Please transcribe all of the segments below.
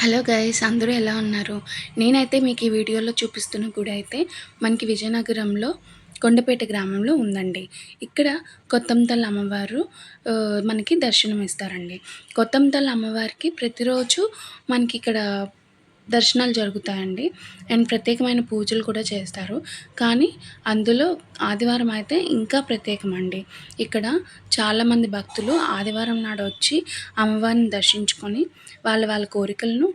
Hello guys అందరూ ఎలా ఉన్నారు? నేనైతే మీకు ఈ వీడియోలో చూపిస్తున్న గుడి అయితే మనకి విజయనగరంలో కొండపేట గ్రామంలో ఉందండి. ఇక్కడ కొత్తంతల్ అమ్మవారు మనకి దర్శనం ఇస్తారండి కొత్తంతల్ అమ్మవారికి ప్రతిరోజు మనకి ఇక్కడ దర్శనాలు జరుగుతాయండి. అండ్ ప్రత్యేకమైన పూజలు కూడా చేస్తారు. కానీ అందులో ఆదివారం అయితే ఇంకా ప్రత్యేకమండి. ఇక్కడ చాలామంది భక్తులు ఆదివారం నాడు వచ్చి అమ్మవారిని దర్శించుకొని వాళ్ళ వాళ్ళ కోరికలను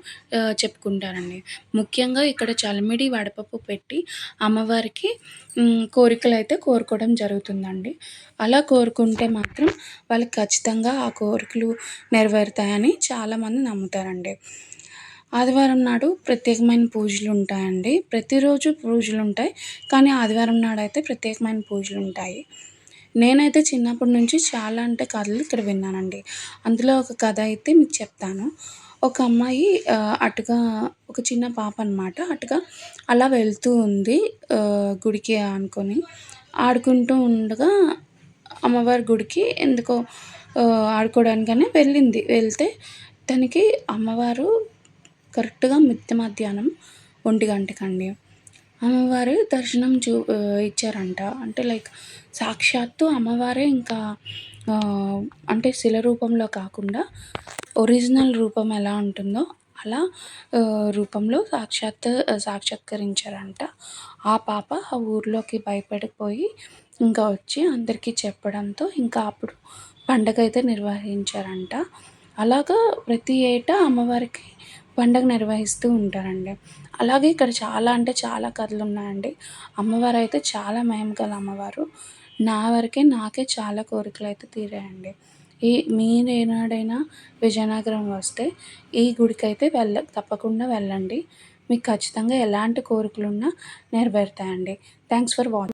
చెప్పుకుంటారండి. ముఖ్యంగా ఇక్కడ చలిమిడి వడపప్పు పెట్టి అమ్మవారికి కోరికలు అయితే కోరుకోవడం జరుగుతుందండి. అలా కోరుకుంటే మాత్రం వాళ్ళకి ఖచ్చితంగా ఆ కోరికలు నెరవేరుతాయని చాలామంది నమ్ముతారండి. ఆదివారం నాడు ప్రత్యేకమైన పూజలు ఉంటాయండి. ప్రతిరోజు పూజలు ఉంటాయి. కానీ ఆదివారం నాడు అయితే ప్రత్యేకమైన పూజలు ఉంటాయి. నేనైతే చిన్నప్పటి నుంచి చాలా అంటే కథలు ఇక్కడ విన్నానండి. అందులో ఒక కథ అయితే మీకు చెప్తాను. ఒక అమ్మాయి అటుగా ఒక చిన్న పాప అనమాట అటుగా అలా వెళ్తూ ఉంది గుడికి అనుకొని ఆడుకుంటూ ఉండగా అమ్మవారి గుడికి ఎందుకో ఆడుకోవడానికనే వెళ్ళింది. వెళ్తే తనకి అమ్మవారు కరెక్ట్గా మిట్ట మధ్యాహ్నం ఒంటి గంటకండి. అమ్మవారు దర్శనం చూ ఇచ్చారంట. అంటే లైక్ సాక్షాత్తు అమ్మవారే ఇంకా అంటే శిల రూపంలో కాకుండా ఒరిజినల్ రూపం ఎలా ఉంటుందో అలా రూపంలో సాక్షాత్ సాక్షాత్కరించారంట. ఆ పాప ఆ ఊర్లోకి భయపడిపోయి ఇంకా వచ్చి అందరికీ చెప్పడంతో ఇంకా అప్పుడు పండగ అయితే నిర్వహించారంట. అలాగా ప్రతి ఏటా అమ్మవారికి పండగ నిర్వహిస్తూ ఉంటారండి. అలాగే ఇక్కడ చాలా అంటే చాలా కథలు ఉన్నాయండి అమ్మవారు అయితే చాలా మహిమ గల అమ్మవారు. నా వరకే నాకే చాలా కోరికలు అయితే తీరాయండి. ఈ మీరు ఏనాడైనా విజయనగరం వస్తే ఈ గుడికి అయితే వెళ్ళ తప్పకుండా వెళ్ళండి. మీకు ఖచ్చితంగా ఎలాంటి కోరికలు ఉన్నా నెరవేరుతాయండి. Thanks for watching